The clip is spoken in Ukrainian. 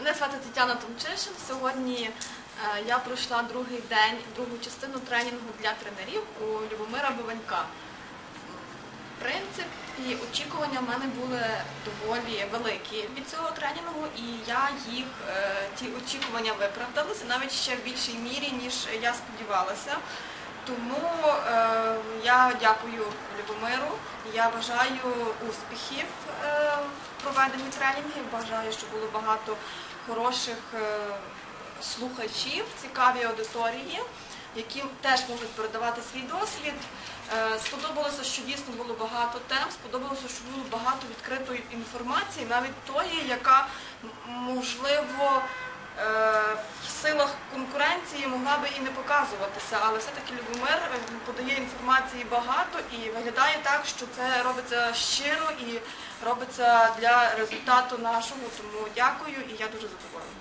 Мене звати Тетяна Томчишин. Сьогодні е, я пройшла другий день, другу частину тренінгу для тренерів у Любомира Бованька. В принципі, очікування в мене були доволі великі від цього тренінгу, і я їх, е, ті очікування виправдалися навіть ще в більшій мірі, ніж я сподівалася. Тому е, я дякую Любомиру. Я бажаю успіхів в проведенні тренінгів. Бажаю, щоб було багато хороших е, слухачів, цікаві аудиторії, які теж можуть передавати свій досвід. Е, Сподобалося, що дійсно було багато тем, сподобалося, що було багато відкритої інформації, навіть тої, яка можливо е, в силах могла би і не показуватися, але все-таки Любомир е, подає інформації багато і виглядає так, що це робиться щиро і робиться для результату нашого. Тому дякую і я дуже задоволена.